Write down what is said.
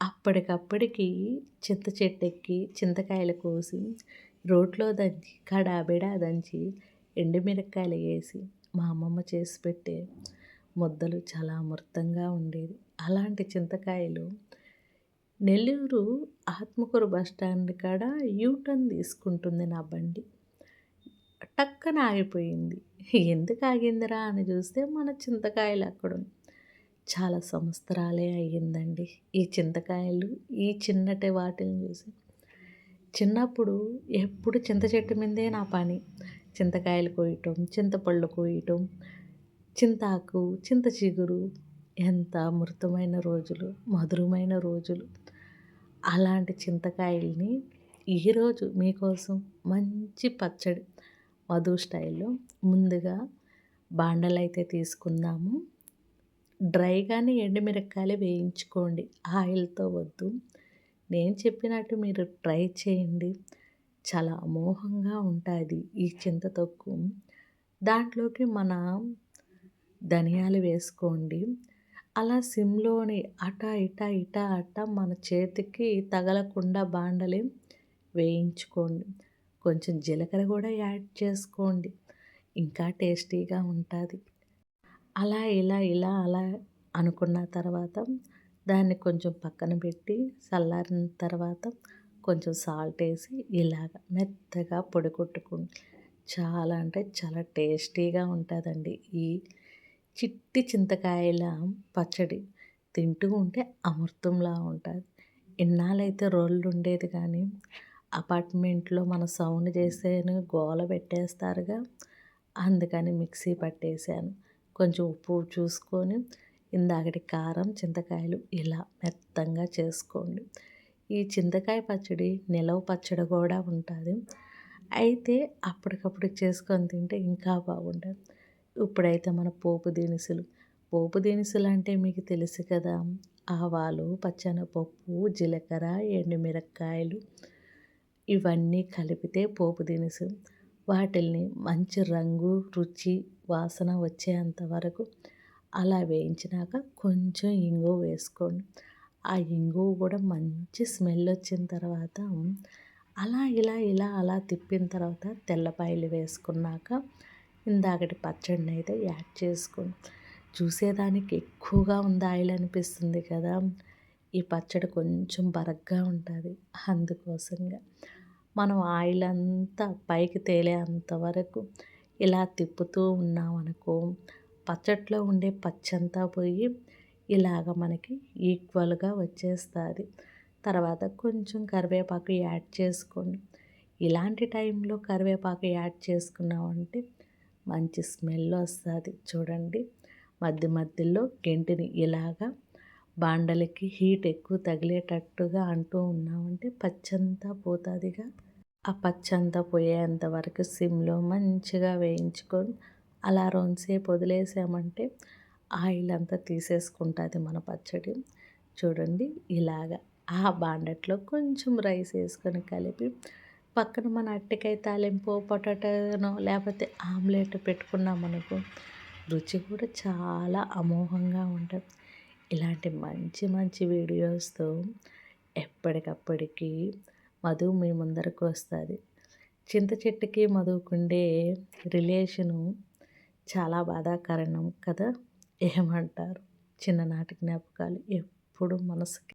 అప్పటికప్పటికి చింత చెట్టెక్కి చింతకాయలు కోసి రోట్లో దంచి కడాబిడా దంచి ఎండుమిరపకాయలు వేసి మా అమ్మమ్మ చేసి పెట్టే ముద్దలు చాలా అమృతంగా ఉండేది. అలాంటి చింతకాయలు నెల్లూరు ఆత్మకూరు బస్ స్టాండ్ కాడ యూటర్న్ తీసుకుంటుంది నా బండి. టక్కన ఆగిపోయింది. ఎందుకు ఆగిందిరా అని చూస్తే మన చింతకాయలు అక్కడ చాలా సంవత్సరాలే అయ్యిందండి. ఈ చింతకాయలు ఈ చిన్నటి వాటిని చూసి. చిన్నప్పుడు ఎప్పుడు చింత చెట్టు మీదే నా పని. చింతకాయలు కోయటం చింతపళ్ళు కోయటం చింతాకు చింత చిగురు ఎంత అమృతమైన రోజులు మధురమైన రోజులు. అలాంటి చింతకాయల్ని ఈరోజు మీకోసం మంచి పచ్చడి మధు స్టైల్లో ముందుగా బాండలు అయితే తీసుకుందాము. డ్రైగానే ఎండుమిరపకాయలు వేయించుకోండి. ఆయిల్తో వద్దు. నేను చెప్పినట్టు మీరు ట్రై చేయండి. చాలా అమోఘంగా ఉంటుంది ఈ చింతతొక్కు. దాంట్లోకి మన ధనియాలు వేసుకోండి. అలా సిమ్లోని అట ఇట ఇట అట మన చేతికి తగలకుండా బాండలి వేయించుకోండి. కొంచెం జీలకర్ర కూడా యాడ్ చేసుకోండి. ఇంకా టేస్టీగా ఉంటుంది. అలా ఇలా ఇలా అలా అనుకున్న తర్వాత దాన్ని కొంచెం పక్కన పెట్టి చల్లారిన తర్వాత కొంచెం సాల్ట్ వేసి ఇలాగ మెత్తగా పొడి కొట్టుకుని చాలా అంటే చాలా టేస్టీగా ఉంటుందండి. ఈ చిట్టి చింతకాయల పచ్చడి తింటూ ఉంటే అమృతంలా ఉంటుంది. ఇన్నాళ్ళైతే రోళ్ళు ఉండేది కానీ అపార్ట్మెంట్లో మన సౌండ్ చేసేను గోల పెట్టేస్తారుగా. అందుకని మిక్సీ పట్టేశాను. కొంచెం ఉప్పు చూసుకొని ఇందాకటి కారం చింతకాయలు ఇలా మెత్తంగా చేసుకోండి. ఈ చింతకాయ పచ్చడి నిలవ పచ్చడి కూడా ఉంటుంది. అయితే అప్పటికప్పుడు చేసుకొని తింటే ఇంకా బాగుంటుంది. ఇప్పుడైతే మన పోపు దినుసులు. పోపు దినుసులు అంటే మీకు తెలుసు కదా ఆవాలు పచ్చనపప్పు జీలకర్ర ఎండుమిరక్కాయలు ఇవన్నీ కలిపితే పోపు దినుసు. వాటిల్ని మంచి రంగు రుచి వాసన వచ్చేంత వరకు అలా వేయించినాక కొంచెం ఇంగువ వేసుకోండి. ఆ ఇంగువ కూడా మంచి స్మెల్ వచ్చిన తర్వాత అలా ఇలా ఇలా అలా తిప్పిన తర్వాత తెల్లపాయలు వేసుకున్నాక ఇందాకటి పచ్చడిని అయితే యాడ్ చేసుకోండి. చూసేదానికి ఎక్కువగా ఉంది ఆయిల్ అనిపిస్తుంది కదా. ఈ పచ్చడి కొంచెం బరగ్గా ఉంటుంది అందుకోసంగా. మనం ఆయిల్ అంతా పైకి తేలేంతవరకు ఇలా తిప్పుతూ ఉన్నామనుకో పచ్చట్లో ఉండే పచ్చంతా పోయి ఇలాగ మనకి ఈక్వల్గా వచ్చేస్తుంది. తర్వాత కొంచెం కరివేపాకు యాడ్ చేసుకోండి. ఇలాంటి టైంలో కరివేపాకు యాడ్ చేసుకున్నామంటే మంచి స్మెల్ వస్తుంది. చూడండి మధ్య మధ్యలో గెంటిని ఇలాగా బాండలకి హీట్ ఎక్కువ తగిలేటట్టుగా అంటూ ఉన్నామంటే పచ్చంతా పోతుందిగా. ఆ పచ్చంతా పోయేంత వరకు సిమ్లో మంచిగా వేయించుకొని అలా రొంసేపు వదిలేసామంటే ఆయిల్ అంతా తీసేసుకుంటుంది మన పచ్చడి. చూడండి ఇలాగా ఆ బాండట్లో కొంచెం రైస్ వేసుకొని కలిపి పక్కన మన అట్టికాయ తాలింపు పొటాటోనో లేకపోతే ఆమ్లెట్ పెట్టుకున్నామనుకో రుచి కూడా చాలా అమోఘంగా ఉంటుంది. ఇలాంటి మంచి మంచి వీడియోస్తో ఎప్పటికప్పటికి మధు మీ ముందరకు వస్తుంది. చింత చెట్టుకి మధుకుండే రిలేషను చాలా బాధాకరణం కదా ఏమంటారు? చిన్ననాటి జ్ఞాపకాలు ఎప్పుడు మనసుకి